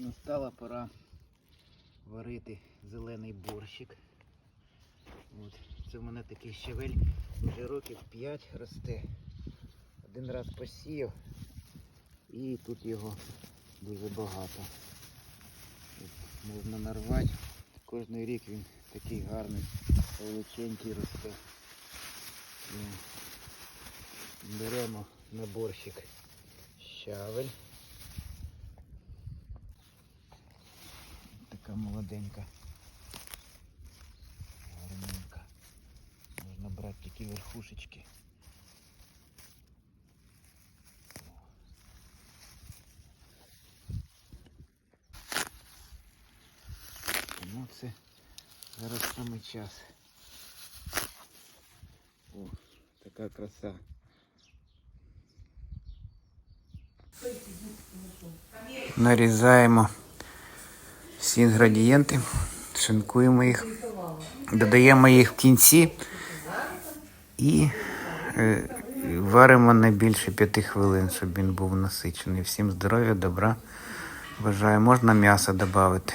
Настала пора варити зелений борщик. От. Це в мене такий щавель вже років 5 росте. Один раз посіяв і тут його дуже багато. От Можна нарвати. Кожний рік він такий гарний, величенький росте. І Беремо на борщик щавель. Така молоденька. Гарненька. Можна брати такі верхушечки. Тому це зараз саме час. О, така краса. Нарізаємо Всі інгредієнти, шинкуємо їх, додаємо їх в кінці і е, варимо не більше п'яти хвилин, щоб він був насичений. Всім здоров'я, добра. Бажаю, можна м'ясо додати.